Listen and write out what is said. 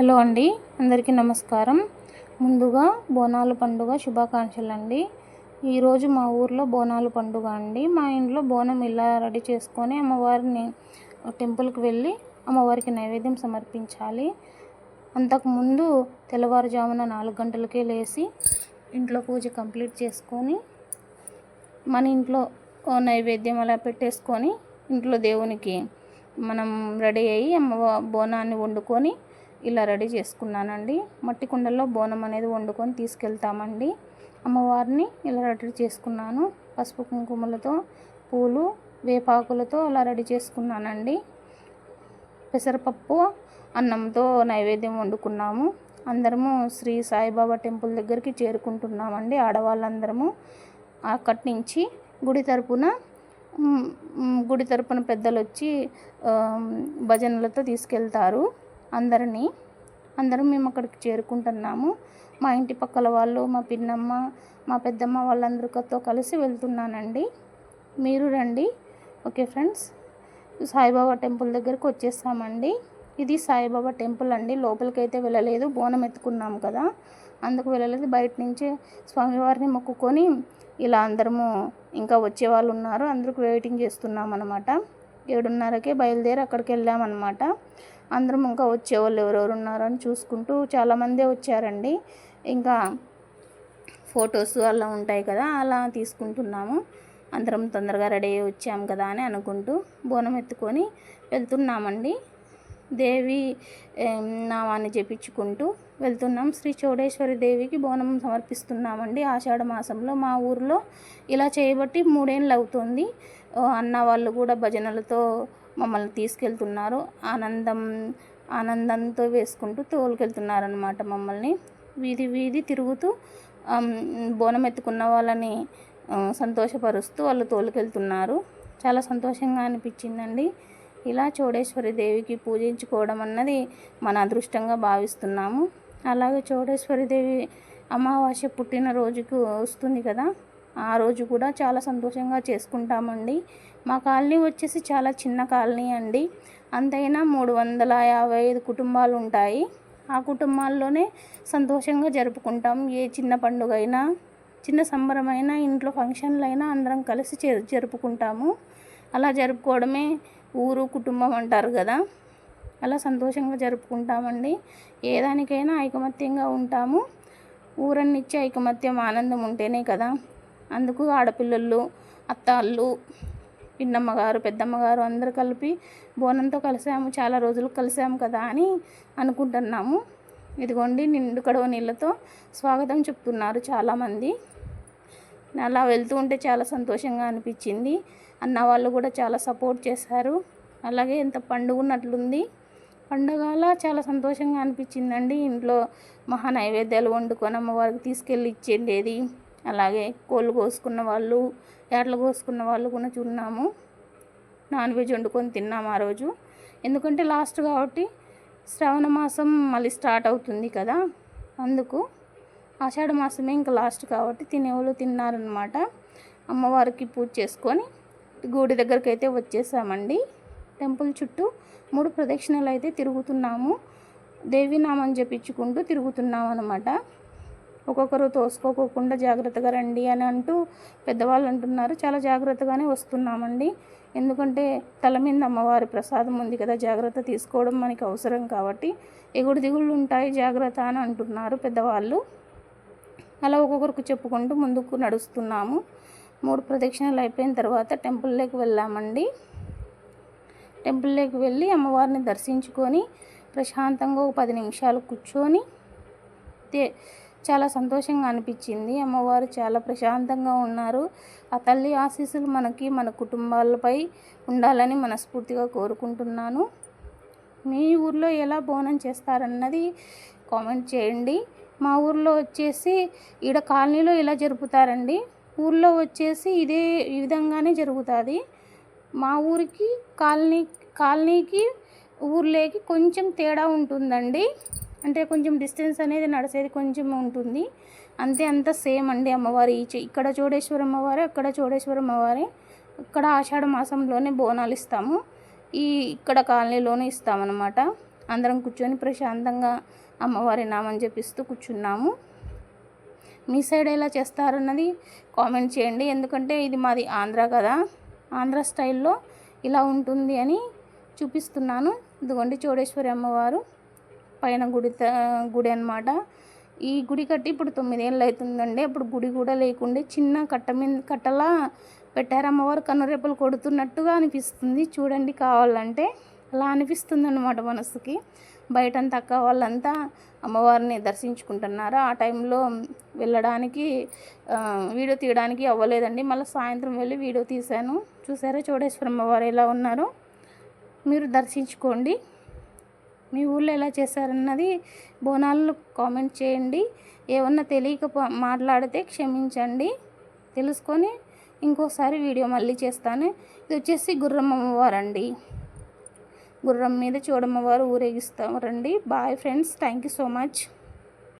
Hello అండి అందరికీ నమస్కారం. ముందుగా బోనాల పండుగ శుభాకాంక్షలు అండి ఈరోజు మా ఊర్లో బోనాలు పండుగ అండి. మా ఇంట్లో బోనం ఇలా రెడీ చేసుకొని అమ్మవారిని టెంపుల్కి వెళ్ళి అమ్మవారికి నైవేద్యం సమర్పించాలి. అంతకుముందు తెల్లవారుజామున నాలుగు గంటలకే లేచి ఇంట్లో పూజ కంప్లీట్ చేసుకొని మన ఇంట్లో నైవేద్యం అలా పెట్టేసుకొని ఇంట్లో దేవునికి మనం రెడీ అయ్యి అమ్మ బోనాన్ని వండుకొని ఇలా రెడీ చేసుకున్నానండి. మట్టి కుండల్లో బోనం అనేది వండుకొని తీసుకెళ్తామండి. అమ్మవారిని ఇలా రెడీ చేసుకున్నాను. పసుపు కుంకుమలతో పూలు వేపాకులతో అలా రెడీ చేసుకున్నానండి. పెసరపప్పు అన్నంతో నైవేద్యం వండుకున్నాము. అందరము శ్రీ సాయిబాబా టెంపుల్ దగ్గరికి చేరుకుంటున్నామండి ఆడవాళ్ళందరము. అక్కడి నుంచి గుడి తరపున గుడి తరపున పెద్దలు వచ్చి భజనలతో తీసుకెళ్తారు. అందరినీ. అందరం మేము అక్కడికి చేరుకుంటున్నాము. మా ఇంటి పక్కల వాళ్ళు మా పిన్నమ్మ మా పెద్దమ్మ వాళ్ళందరితో కలిసి వెళ్తున్నానండి. మీరు రండి. Okay friends? సాయిబాబా టెంపుల్ దగ్గరకు వచ్చేస్తామండి. ఇది సాయిబాబా టెంపుల్ అండి. లోపలికి అయితే వెళ్ళలేదు. బోనం ఎత్తుకున్నాం కదా. అందుకు వెళ్ళలేదు. బయట నుంచి స్వామివారిని మొక్కుకొని ఇలా అందరము ఇంకా వచ్చే వాళ్ళు ఉన్నారు. అందరికి వెయిటింగ్ చేస్తున్నాం అనమాట ఏడున్నరకే బయలుదేరి అక్కడికి వెళ్ళామన్నమాట. అందరం ఇంకా వచ్చేవాళ్ళు ఎవరెవరు ఉన్నారని చూసుకుంటూ చాలామందే వచ్చారండి. ఇంకా ఫొటోస్ అలా ఉంటాయి కదా అలా తీసుకుంటున్నాము. అందరం తొందరగా రెడీ అయ్యి వచ్చాం కదా అని అనుకుంటూ బోనం ఎత్తుకొని వెళ్తున్నామండి. దేవి నామాన్ని జపించుకుంటూ వెళ్తున్నాం. శ్రీ చౌడేశ్వరి దేవికి బోనం సమర్పిస్తున్నామండి. ఆషాఢ మాసంలో మా ఊర్లో ఇలా చేయబట్టి మూడేళ్ళు అవుతుంది అన్న వాళ్ళు కూడా భజనలతో మమ్మల్ని తీసుకెళ్తున్నారు. ఆనందం ఆనందంతో వేసుకుంటూ తోలుకెళ్తున్నారనమాట మమ్మల్ని. వీధి వీధి తిరుగుతూ బోనం ఎత్తుకున్న వాళ్ళని సంతోషపరుస్తూ వాళ్ళు తోలుకెళ్తున్నారు. చాలా సంతోషంగా అనిపించిందండి. ఇలా చౌడేశ్వరి దేవికి పూజించుకోవడం అన్నది మన అదృష్టంగా భావిస్తున్నాము. అలాగే చోడేశ్వరి దేవి అమావాస్య పుట్టినరోజుకు వస్తుంది కదా ఆ రోజు కూడా చాలా సంతోషంగా చేసుకుంటామండి. మా కాలనీ వచ్చేసి చాలా చిన్న కాలనీ అండి. అంతైనా మూడు వందల యాభై ఐదు కుటుంబాలు ఉంటాయి. ఆ కుటుంబాల్లోనే సంతోషంగా జరుపుకుంటాం. ఏ చిన్న పండుగ అయినా చిన్న సంబరమైన ఇంట్లో ఫంక్షన్లు అయినా అందరం కలిసి జరుపుకుంటాము. అలా జరుపుకోవడమే ఊరు కుటుంబం అంటారు కదా. అలా సంతోషంగా జరుపుకుంటామండి. ఏ దానికైనా ఐకమత్యంగా ఉంటాము. ఊరన్నిచ్చే ఐకమత్యం ఆనందం ఉంటేనే కదా. అందుకు ఆడపిల్లలు అత్తాళ్ళు పిన్నమ్మగారు పెద్దమ్మగారు అందరు కలిపి బోనంతో కలిసాము. చాలా రోజులు కలిసాము కదా అని అనుకుంటున్నాము. ఇదిగోండి నిండు కడవ నీళ్ళతో స్వాగతం చెప్తున్నారు చాలామంది. అలా వెళ్తూ ఉంటే చాలా సంతోషంగా అనిపించింది. అన్న వాళ్ళు కూడా చాలా సపోర్ట్ చేశారు. అలాగే ఎంత పండుగ ఉన్నట్లుంది. పండుగలా చాలా సంతోషంగా అనిపించిందండి. ఇంట్లో మహా నైవేద్యాలు వండుకొని అమ్మవారికి తీసుకెళ్ళి ఇచ్చేది అలాగే కోళ్ళు కోసుకున్న వాళ్ళు ఏటలు కోసుకున్న వాళ్ళు కూడా చూన్నాము నాన్ వెజ్ వండుకొని తిన్నాము ఆ రోజు. ఎందుకంటే లాస్ట్ కాబట్టి శ్రావణ మాసం మళ్ళీ స్టార్ట్ అవుతుంది కదా. అందుకు ఆషాఢ మాసమే ఇంకా లాస్ట్ కాబట్టి తినేవాళ్ళు తిన్నారనమాట అమ్మవారికి పూజ చేసుకొని గుడి దగ్గరికి అయితే వచ్చేసామండి. టెంపుల్ చుట్టూ మూడు ప్రదక్షిణలు అయితే తిరుగుతున్నాము దేవీనామం జపించుకుంటూ తిరుగుతున్నాం అనమాట ఒక్కొక్కరు తోసుకోకోకుండా జాగ్రత్తగా రండి అని అంటూ పెద్దవాళ్ళు అంటున్నారు. చాలా జాగ్రత్తగానే వస్తున్నామండి. ఎందుకంటే తల మీద అమ్మవారి ప్రసాదం ఉంది కదా జాగ్రత్త తీసుకోవడం మనకి అవసరం కాబట్టి ఎగుడు దిగుళ్ళు ఉంటాయి జాగ్రత్త అని అంటున్నారు పెద్దవాళ్ళు. అలా ఒక్కొక్కరికి చెప్పుకుంటూ ముందుకు నడుస్తున్నాము. మూడు ప్రదక్షిణలు అయిపోయిన తర్వాత టెంపుల్లోకి వెళ్ళామండి. టెంపుల్లోకి వెళ్ళి అమ్మవారిని దర్శించుకొని ప్రశాంతంగా ఒక పది నిమిషాలు కూర్చొని తే చాలా సంతోషంగా అనిపించింది. అమ్మవారు చాలా ప్రశాంతంగా ఉన్నారు. ఆ తల్లి ఆశీస్సులు మనకి మన కుటుంబాలపై ఉండాలని మనస్ఫూర్తిగా కోరుకుంటున్నాను. మీ ఊర్లో ఎలా బోనం చేస్తారన్నది కామెంట్ చేయండి. మా ఊర్లో వచ్చేసి ఈడ కాలనీలో ఇలా జరుపుతారండి. ఊర్లో వచ్చేసి ఇదే ఈ విధంగానే జరుగుతుంది. మా ఊరికి కాలనీ కాలనీకి ఊర్లోకి కొంచెం తేడా ఉంటుందండి. అంటే కొంచెం డిస్టెన్స్ అనేది నడిచేది కొంచెం ఉంటుంది. అంతే అంత సేమ్ అండి అమ్మవారి ఈ ఇక్కడ చోడేశ్వర అమ్మవారే అక్కడ చోడేశ్వర అమ్మవారే ఇక్కడ ఆషాఢ మాసంలోనే బోనాలు ఇస్తాము. ఈ ఇక్కడ కాలనీలోనే ఇస్తామన్నమాట. అందరం కూర్చొని ప్రశాంతంగా అమ్మవారి నామం జపిస్తూ కూర్చున్నాము. మీ సైడ్ ఎలా చేస్తారన్నది కామెంట్ చేయండి. ఎందుకంటే ఇది మాది ఆంధ్ర కదా. ఆంధ్ర స్టైల్లో ఇలా ఉంటుంది అని చూపిస్తున్నాను. ఇదిగోండి చోడేశ్వరి అమ్మవారు. పైన గుడి గుడి అనమాట ఈ గుడి కట్టి ఇప్పుడు తొమ్మిదేళ్ళు అవుతుందండి అప్పుడు గుడి కూడా లేకుండే చిన్న కట్ట మీద కట్టలా పెట్టారు అమ్మవారు కన్నురేపలు కొడుతున్నట్టుగా అనిపిస్తుంది. చూడండి కావాలంటే అలా అనిపిస్తుంది అనమాట మనసుకి. బయటంతా అక్క వాళ్ళంతా అమ్మవారిని దర్శించుకుంటున్నారు? ఆ టైంలో వెళ్ళడానికి వీడియో తీయడానికి అవ్వలేదండి. మళ్ళీ సాయంత్రం వెళ్ళి వీడియో తీశాను. చూసారా చోడేశ్వరి అమ్మవారు ఎలా ఉన్నారో? మీరు దర్శించుకోండి. మీ ఊళ్ళో ఎలా చేశారన్నది బోనాలను కామెంట్ చేయండి. ఏమన్నా తెలియక మాట్లాడితే క్షమించండి. తెలుసుకొని ఇంకోసారి వీడియో మళ్ళీ చేస్తాను. ఇది వచ్చేసి గుర్రం గుర్రం మీద చూడమ్మవారు ఊరేగిస్తారండి bye friends. Thank you so much.